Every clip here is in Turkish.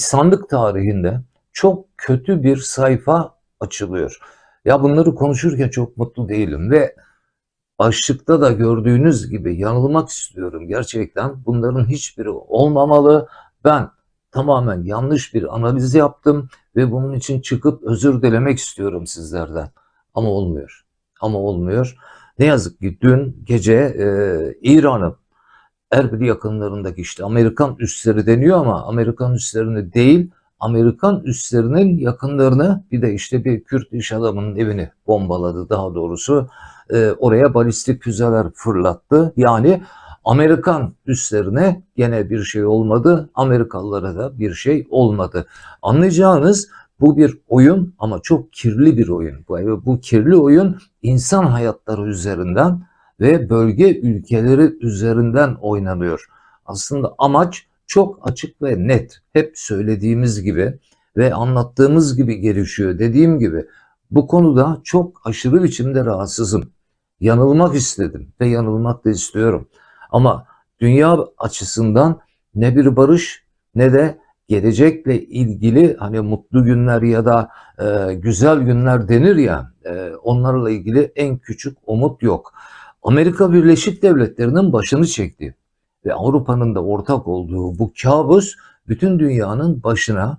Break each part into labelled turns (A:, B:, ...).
A: insanlık tarihinde çok kötü bir sayfa açılıyor. Ya bunları konuşurken çok mutlu değilim ve başlıkta da gördüğünüz gibi yanılmak istiyorum gerçekten. Bunların hiçbiri olmamalı. Ben tamamen yanlış bir analiz yaptım ve bunun için çıkıp özür dilemek istiyorum sizlerden. Ama olmuyor. Ama olmuyor. Ne yazık ki dün gece e, İran'ın Erbil yakınlarındaki işte Amerikan üsleri deniyor ama Amerikan üslerini değil Amerikan üslerinin yakınlarını bir de işte bir Kürt iş adamının evini bombaladı daha doğrusu e, oraya balistik füzeler fırlattı. Yani Amerikan üslerine gene bir şey olmadı. Amerikalılara da bir şey olmadı. Anlayacağınız bu bir oyun ama çok kirli bir oyun. Bu, bu kirli oyun insan hayatları üzerinden ve bölge ülkeleri üzerinden oynanıyor. Aslında amaç çok açık ve net. Hep söylediğimiz gibi ve anlattığımız gibi gelişiyor. Dediğim gibi bu konuda çok aşırı biçimde rahatsızım. Yanılmak istedim ve yanılmak da istiyorum. Ama dünya açısından ne bir barış ne de gelecekle ilgili hani mutlu günler ya da e, güzel günler denir ya e, onlarla ilgili en küçük umut yok. Amerika Birleşik Devletleri'nin başını çekti ve Avrupa'nın da ortak olduğu bu kabus bütün dünyanın başına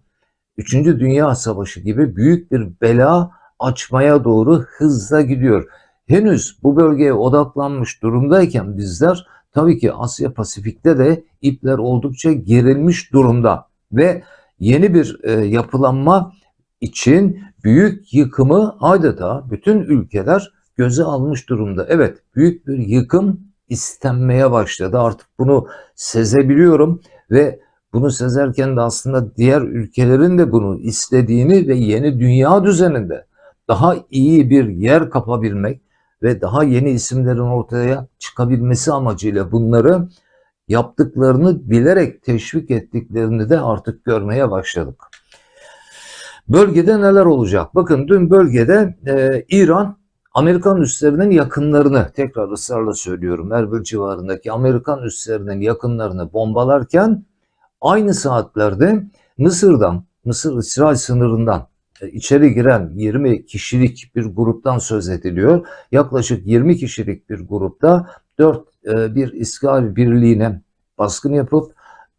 A: 3. Dünya Savaşı gibi büyük bir bela açmaya doğru hızla gidiyor. Henüz bu bölgeye odaklanmış durumdayken bizler tabii ki Asya Pasifik'te de ipler oldukça gerilmiş durumda ve yeni bir e, yapılanma için büyük yıkımı adeta bütün ülkeler göze almış durumda. Evet büyük bir yıkım istenmeye başladı. Artık bunu sezebiliyorum ve bunu sezerken de aslında diğer ülkelerin de bunu istediğini ve yeni dünya düzeninde daha iyi bir yer kapabilmek ve daha yeni isimlerin ortaya çıkabilmesi amacıyla bunları yaptıklarını bilerek teşvik ettiklerini de artık görmeye başladık. Bölgede neler olacak? Bakın dün bölgede e, İran Amerikan üslerinin yakınlarını tekrar ısrarla söylüyorum Erbil civarındaki Amerikan üslerinin yakınlarını bombalarken aynı saatlerde Mısır'dan Mısır-İsrail sınırından e, içeri giren 20 kişilik bir gruptan söz ediliyor. Yaklaşık 20 kişilik bir grupta 4 e, bir İsrail birliğine baskın yapıp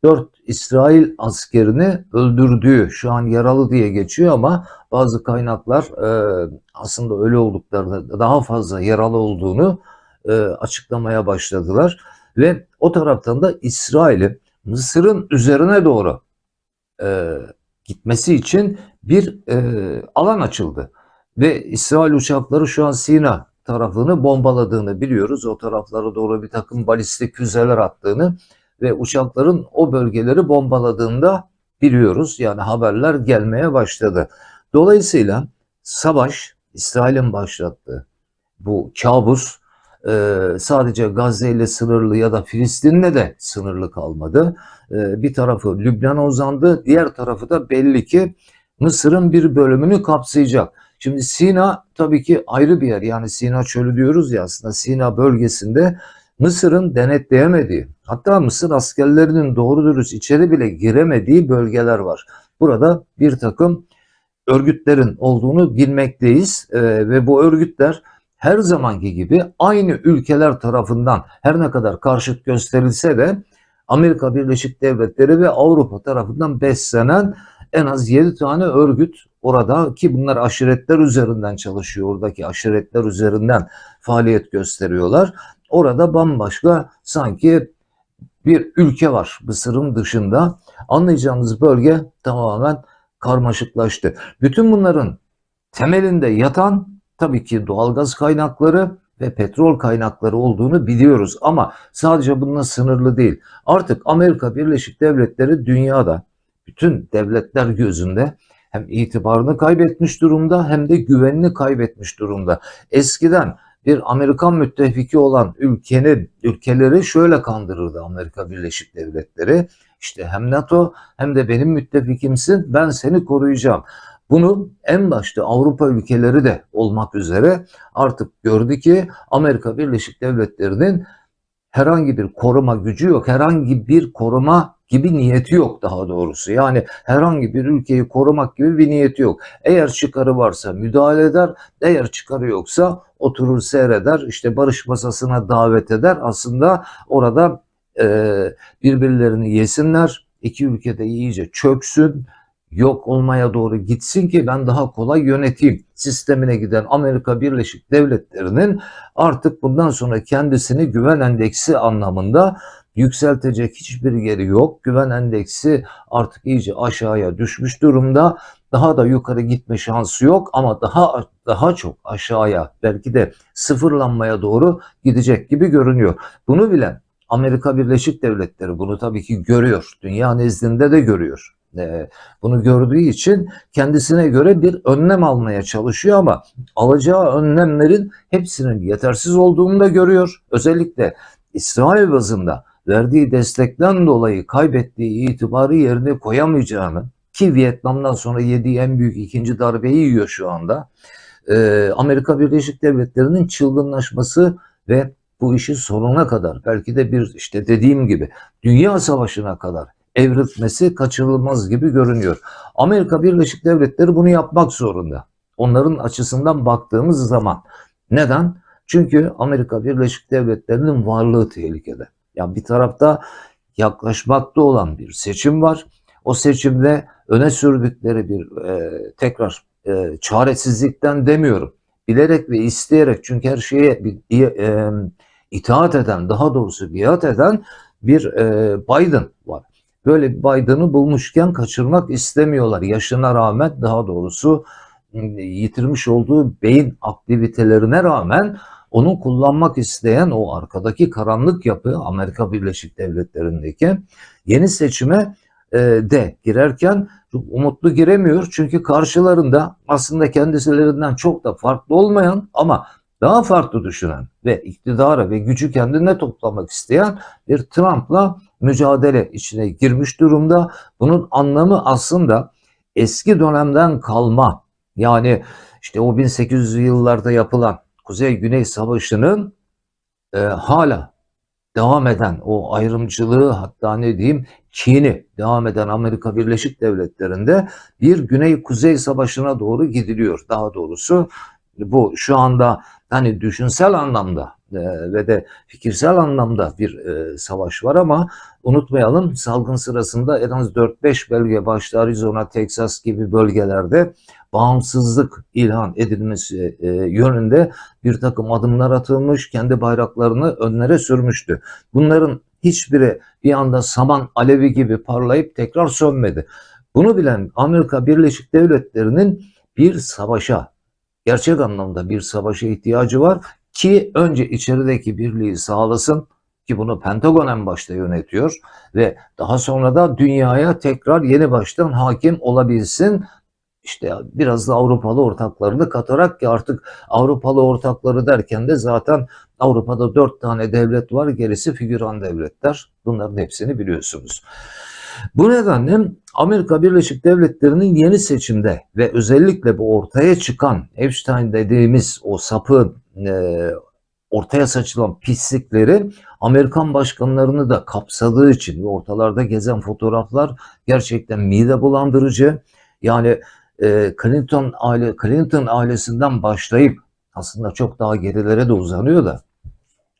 A: 4 İsrail askerini öldürdüğü şu an yaralı diye geçiyor ama bazı kaynaklar e, aslında öyle olduklarını daha fazla yaralı olduğunu e, açıklamaya başladılar ve o taraftan da İsrail'i Mısır'ın üzerine doğru e, gitmesi için bir e, alan açıldı ve İsrail uçakları şu an Sina tarafını bombaladığını biliyoruz. O taraflara doğru bir takım balistik füzeler attığını ve uçakların o bölgeleri bombaladığında biliyoruz. Yani haberler gelmeye başladı. Dolayısıyla savaş İsrail'in başlattığı bu kabus e, sadece Gazze ile sınırlı ya da Filistin'le de sınırlı kalmadı. E, bir tarafı Lübnan'a uzandı, diğer tarafı da belli ki Mısır'ın bir bölümünü kapsayacak. Şimdi Sina tabii ki ayrı bir yer. Yani Sina çölü diyoruz ya aslında Sina bölgesinde Mısır'ın denetleyemediği, hatta Mısır askerlerinin doğru dürüst içeri bile giremediği bölgeler var. Burada bir takım örgütlerin olduğunu bilmekteyiz ee, ve bu örgütler her zamanki gibi aynı ülkeler tarafından her ne kadar karşıt gösterilse de Amerika Birleşik Devletleri ve Avrupa tarafından beslenen en az 7 tane örgüt orada ki bunlar aşiretler üzerinden çalışıyor. Oradaki aşiretler üzerinden faaliyet gösteriyorlar. Orada bambaşka sanki bir ülke var Mısır'ın dışında. Anlayacağınız bölge tamamen karmaşıklaştı. Bütün bunların temelinde yatan tabii ki doğalgaz kaynakları ve petrol kaynakları olduğunu biliyoruz. Ama sadece bununla sınırlı değil. Artık Amerika Birleşik Devletleri dünyada bütün devletler gözünde hem itibarını kaybetmiş durumda hem de güvenini kaybetmiş durumda. Eskiden bir Amerikan müttefiki olan ülkenin ülkeleri şöyle kandırırdı Amerika Birleşik Devletleri. İşte hem NATO hem de benim müttefikimsin ben seni koruyacağım. Bunu en başta Avrupa ülkeleri de olmak üzere artık gördü ki Amerika Birleşik Devletleri'nin herhangi bir koruma gücü yok. Herhangi bir koruma gibi niyeti yok daha doğrusu. Yani herhangi bir ülkeyi korumak gibi bir niyeti yok. Eğer çıkarı varsa müdahale eder, eğer çıkarı yoksa oturur seyreder, işte barış masasına davet eder. Aslında orada e, birbirlerini yesinler, iki ülkede iyice çöksün, yok olmaya doğru gitsin ki ben daha kolay yöneteyim sistemine giden Amerika Birleşik Devletleri'nin artık bundan sonra kendisini güven endeksi anlamında yükseltecek hiçbir yeri yok. Güven endeksi artık iyice aşağıya düşmüş durumda. Daha da yukarı gitme şansı yok ama daha daha çok aşağıya belki de sıfırlanmaya doğru gidecek gibi görünüyor. Bunu bilen Amerika Birleşik Devletleri bunu tabii ki görüyor. Dünya nezdinde de görüyor. Ee, bunu gördüğü için kendisine göre bir önlem almaya çalışıyor ama alacağı önlemlerin hepsinin yetersiz olduğunu da görüyor. Özellikle İsrail bazında verdiği destekten dolayı kaybettiği itibarı yerine koyamayacağını ki Vietnam'dan sonra yediği en büyük ikinci darbeyi yiyor şu anda. Ee, Amerika Birleşik Devletleri'nin çılgınlaşması ve bu işi sonuna kadar belki de bir işte dediğim gibi dünya savaşına kadar evrilmesi kaçırılmaz gibi görünüyor. Amerika Birleşik Devletleri bunu yapmak zorunda. Onların açısından baktığımız zaman. Neden? Çünkü Amerika Birleşik Devletleri'nin varlığı tehlikede. Yani bir tarafta yaklaşmakta olan bir seçim var. O seçimde öne sürdükleri bir e, tekrar e, çaresizlikten demiyorum. Bilerek ve isteyerek çünkü her şeye bir, e, itaat eden, daha doğrusu biat eden bir e, Biden var. Böyle bir Biden'ı bulmuşken kaçırmak istemiyorlar. Yaşına rağmen daha doğrusu yitirmiş olduğu beyin aktivitelerine rağmen onu kullanmak isteyen o arkadaki karanlık yapı Amerika Birleşik Devletleri'ndeki yeni seçime e, de girerken umutlu giremiyor. Çünkü karşılarında aslında kendisilerinden çok da farklı olmayan ama daha farklı düşünen ve iktidara ve gücü kendine toplamak isteyen bir Trump'la mücadele içine girmiş durumda. Bunun anlamı aslında eski dönemden kalma yani işte o 1800'lü yıllarda yapılan Kuzey-Güney Savaşı'nın e, hala devam eden o ayrımcılığı hatta ne diyeyim kini devam eden Amerika Birleşik Devletleri'nde bir Güney-Kuzey Savaşı'na doğru gidiliyor. Daha doğrusu bu şu anda hani düşünsel anlamda ve de fikirsel anlamda bir e, savaş var ama unutmayalım salgın sırasında en az 4-5 bölge başta Arizona, Texas gibi bölgelerde bağımsızlık ilan edilmesi e, yönünde bir takım adımlar atılmış, kendi bayraklarını önlere sürmüştü. Bunların hiçbiri bir anda saman alevi gibi parlayıp tekrar sönmedi. Bunu bilen Amerika Birleşik Devletleri'nin bir savaşa, gerçek anlamda bir savaşa ihtiyacı var ki önce içerideki birliği sağlasın ki bunu Pentagon en başta yönetiyor ve daha sonra da dünyaya tekrar yeni baştan hakim olabilsin işte biraz da Avrupalı ortaklarını katarak ki artık Avrupalı ortakları derken de zaten Avrupa'da dört tane devlet var gerisi figüran devletler. Bunların hepsini biliyorsunuz. Bu nedenle Amerika Birleşik Devletleri'nin yeni seçimde ve özellikle bu ortaya çıkan Epstein dediğimiz o sapı e, ortaya saçılan pislikleri Amerikan başkanlarını da kapsadığı için ve ortalarda gezen fotoğraflar gerçekten mide bulandırıcı. Yani e, Clinton aile Clinton ailesinden başlayıp aslında çok daha gerilere de uzanıyor da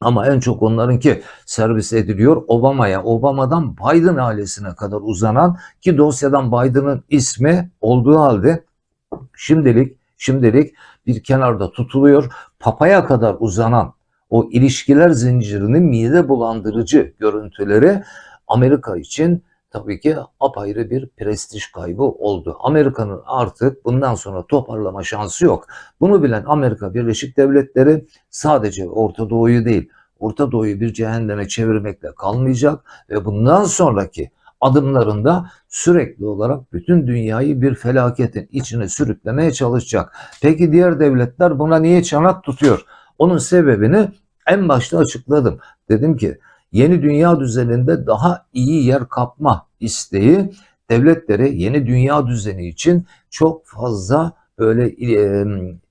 A: ama en çok onlarınki servis ediliyor Obama'ya. Obama'dan Biden ailesine kadar uzanan ki dosyadan Biden'ın ismi olduğu halde şimdilik şimdilik bir kenarda tutuluyor. Papaya kadar uzanan o ilişkiler zincirinin mide bulandırıcı görüntüleri Amerika için tabii ki apayrı bir prestij kaybı oldu. Amerika'nın artık bundan sonra toparlama şansı yok. Bunu bilen Amerika Birleşik Devletleri sadece Orta Doğu'yu değil, Orta Doğu'yu bir cehenneme çevirmekle kalmayacak ve bundan sonraki adımlarında sürekli olarak bütün dünyayı bir felaketin içine sürüklemeye çalışacak. Peki diğer devletler buna niye çanak tutuyor? Onun sebebini en başta açıkladım. Dedim ki yeni dünya düzeninde daha iyi yer kapma isteği devletleri yeni dünya düzeni için çok fazla böyle e,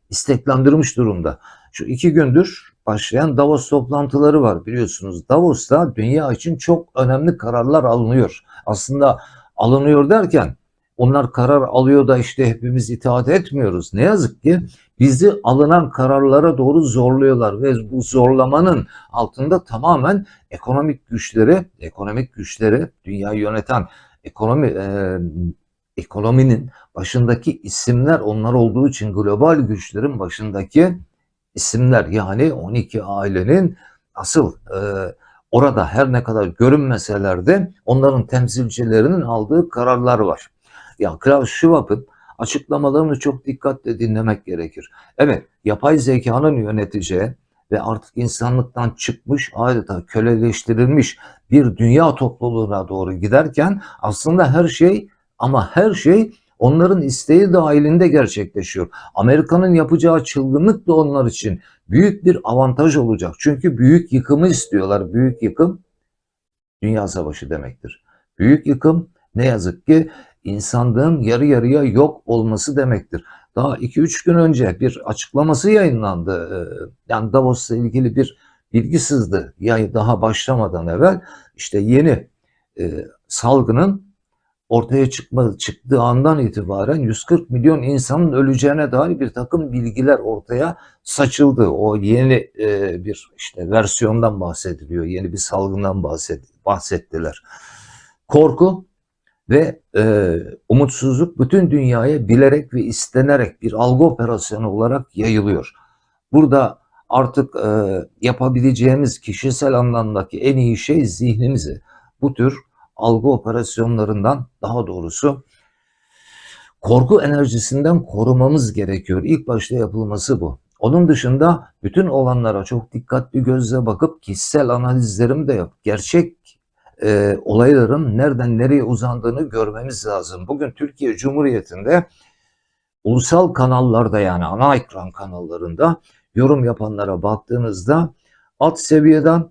A: isteklendirmiş durumda. Şu iki gündür başlayan Davos toplantıları var biliyorsunuz. Davos'ta dünya için çok önemli kararlar alınıyor. Aslında alınıyor derken onlar karar alıyor da işte hepimiz itaat etmiyoruz. Ne yazık ki bizi alınan kararlara doğru zorluyorlar ve bu zorlamanın altında tamamen ekonomik güçleri, ekonomik güçleri, dünyayı yöneten ekonomi e, ekonominin başındaki isimler onlar olduğu için global güçlerin başındaki isimler yani 12 ailenin asıl e, orada her ne kadar görünmeseler de onların temsilcilerinin aldığı kararlar var. Ya Klaus Schwab'ın açıklamalarını çok dikkatle dinlemek gerekir. Evet, yapay zekanın yöneteceği ve artık insanlıktan çıkmış, adeta köleleştirilmiş bir dünya topluluğuna doğru giderken aslında her şey ama her şey onların isteği dahilinde gerçekleşiyor. Amerika'nın yapacağı çılgınlık da onlar için büyük bir avantaj olacak. Çünkü büyük yıkımı istiyorlar. Büyük yıkım dünya savaşı demektir. Büyük yıkım ne yazık ki insanlığın yarı yarıya yok olması demektir. Daha 2-3 gün önce bir açıklaması yayınlandı. Ee, Yani Davos'la ilgili bir bilgi sızdı. Ya daha başlamadan evvel işte yeni e, salgının ortaya çıkma, çıktığı andan itibaren 140 milyon insanın öleceğine dair bir takım bilgiler ortaya saçıldı. O yeni e, bir işte versiyondan bahsediliyor. Yeni bir salgından bahset, bahsettiler. Korku ve e, umutsuzluk bütün dünyaya bilerek ve istenerek bir algı operasyonu olarak yayılıyor. Burada artık e, yapabileceğimiz kişisel anlamdaki en iyi şey zihnimizi bu tür algı operasyonlarından daha doğrusu korku enerjisinden korumamız gerekiyor. İlk başta yapılması bu. Onun dışında bütün olanlara çok dikkatli gözle bakıp kişisel analizlerimi de yap. Gerçek e, olayların nereden nereye uzandığını görmemiz lazım. Bugün Türkiye Cumhuriyeti'nde ulusal kanallarda yani ana ekran kanallarında yorum yapanlara baktığınızda alt seviyeden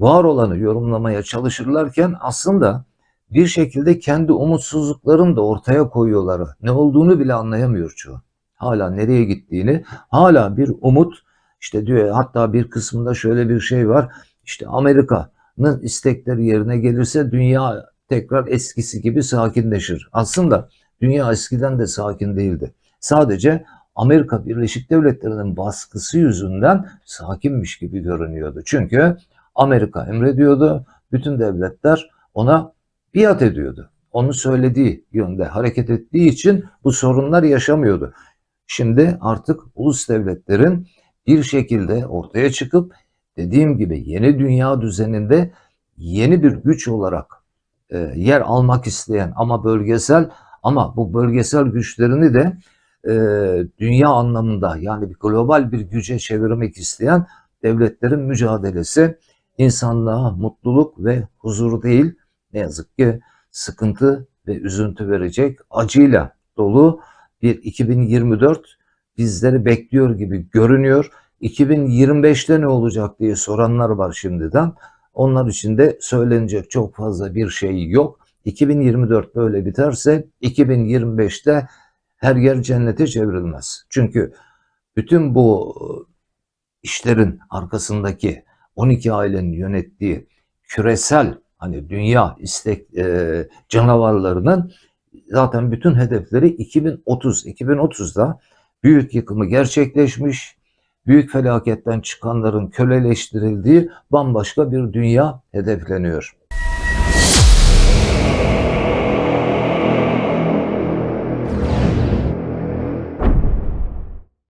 A: var olanı yorumlamaya çalışırlarken aslında bir şekilde kendi umutsuzluklarını da ortaya koyuyorlar. Ne olduğunu bile anlayamıyor çoğu. Hala nereye gittiğini, hala bir umut işte diyor hatta bir kısmında şöyle bir şey var. İşte Amerika'nın istekleri yerine gelirse dünya tekrar eskisi gibi sakinleşir. Aslında dünya eskiden de sakin değildi. Sadece Amerika Birleşik Devletleri'nin baskısı yüzünden sakinmiş gibi görünüyordu. Çünkü Amerika emrediyordu, bütün devletler ona biat ediyordu. Onun söylediği yönde hareket ettiği için bu sorunlar yaşamıyordu. Şimdi artık ulus devletlerin bir şekilde ortaya çıkıp dediğim gibi yeni dünya düzeninde yeni bir güç olarak e, yer almak isteyen ama bölgesel ama bu bölgesel güçlerini de e, dünya anlamında yani bir global bir güce çevirmek isteyen devletlerin mücadelesi insanlığa mutluluk ve huzur değil ne yazık ki sıkıntı ve üzüntü verecek acıyla dolu bir 2024 bizleri bekliyor gibi görünüyor. 2025'te ne olacak diye soranlar var şimdiden. Onlar için de söylenecek çok fazla bir şey yok. 2024 böyle biterse 2025'te her yer cennete çevrilmez. Çünkü bütün bu işlerin arkasındaki 12 ailenin yönettiği küresel hani dünya istek e, canavarlarının zaten bütün hedefleri 2030. 2030'da büyük yıkımı gerçekleşmiş, büyük felaketten çıkanların köleleştirildiği bambaşka bir dünya hedefleniyor.